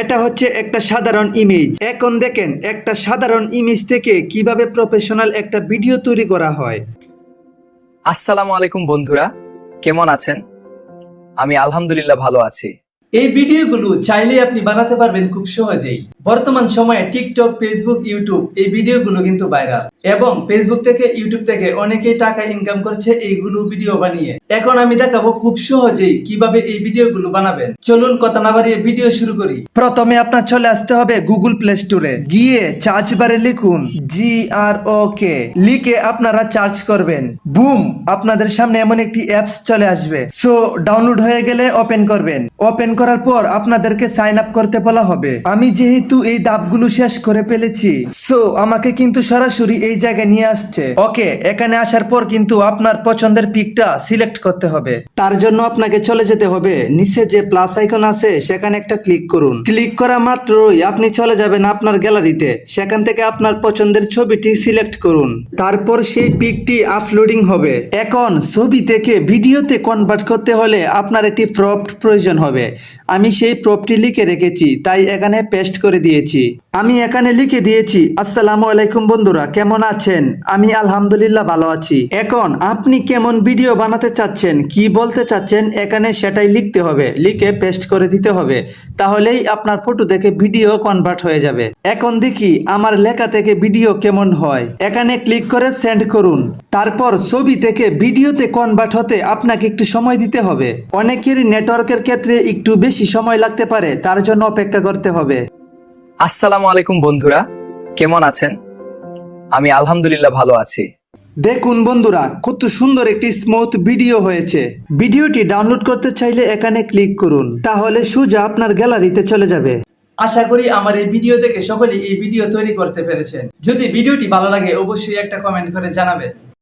এটা হচ্ছে একটা সাধারণ ইমেজ এখন দেখেন একটা সাধারণ ইমেজ থেকে কীভাবে প্রফেশনাল একটা ভিডিও তৈরি করা হয়। আসসালামু আলাইকুম বন্ধুরা কেমন আছেন? আমি আলহামদুলিল্লাহ ভালো আছি। এই ভিডিওগুলো চাইলে আপনি বানাতে পারবেন খুব সহজেই। বর্তমান সময়ে টিকটক ফেসবুক ইউটিউব এই ভিডিওগুলো কিন্তু ভাইরাল। এবং ফেসবুক থেকে ইউটিউব থেকে অনেকেই টাকা ইনকাম করছে এইগুলো ভিডিও বানিয়ে। এখন আমি দেখাবো খুব সহজেই কীভাবে এই ভিডিওগুলো বানাবেন। চলুন কথা না বাড়িয়ে ভিডিও শুরু করি। প্রথমে আপনার চলে আসতে হবে গুগল প্লে স্টোরে গিয়ে চার্জ বারে লিখুন জি আর ও কে লিখে আপনারা চার্জ করবেন। বুম, আপনাদের সামনে এমন একটি অ্যাপস চলে আসবে। সো ডাউনলোড হয়ে গেলে ওপেন করবেন। ওপেন করার পর আপনাদেরকে সাইন আপ করতে বলা হবে। আমি যেহেতু এই ধাপগুলো শেষ করে ফেলেছি। সো আমাকে কিন্তু সরাসরি এই জায়গায় নিয়ে আসছে। ওকে এখানে আসার পর কিন্তু আপনার পছন্দের পিকটা সিলেক্ট করতে হবে। তার জন্য আপনাকে চলে যেতে হবে। নিচে যে প্লাস আইকন আছে, সেখানে একটা ক্লিক করুন। ক্লিক করা মাত্রই আপনি চলে যাবেন আপনার গ্যালারিতে সেখান থেকে আপনার পছন্দের ছবিটি সিলেক্ট করুন। তারপর সেই পিকটি আপলোডিং হবে। এখন ছবি থেকে ভিডিওতে কনভার্ট করতে হলে আপনার একটি প্রপ্ট প্রয়োজন হবে। আমি সেই প্রপটি লিখে রেখেছি, তাই এখানে পেস্ট করে দিয়েছি। আমি এখানে লিখে দিয়েছি, আসসালামু আলাইকুম বন্ধুরা, কেমন আছেন? আমি আলহামদুলিল্লাহ ভালো আছি। এখন আপনি কেমন ভিডিও বানাতে চাচ্ছেন, কি বলতে চাচ্ছেন, এখানে সেটাই লিখতে হবে। লিখে পেস্ট করে দিতে হবে। তাহলেই আপনার ফটো থেকে ভিডিও কনভার্ট হয়ে যাবে। এখন দেখি আমার লেখা থেকে ভিডিও কেমন হয়। এখানে ক্লিক করে সেন্ড করুন। তারপর ছবি থেকে ভিডিওতে কনভার্ট হতে আপনাকে একটু সময় দিতে হবে। অনেকেরই নেটওয়ার্কের ক্ষেত্রে একটু বেশি সময় লাগতে পারে, তার জন্য অপেক্ষা করতে হবে। আসসালামু আলাইকুম বন্ধুরা কেমন আছেন? আমি আলহামদুলিল্লাহ ভালো আছি। দেখুন বন্ধুরা কত সুন্দর একটি স্মুথ ভিডিও হয়েছে। ভিডিওটি ডাউনলোড করতে চাইলে এখানে ক্লিক করুন তাহলে সোজা আপনার গ্যালারিতে চলে যাবে। আশা করি আমার এই ভিডিও দেখে সকলেই এই ভিডিও তৈরি করতে পেরেছেন। যদি ভিডিওটি ভালো লাগে অবশ্যই একটা কমেন্ট করে জানাবেন।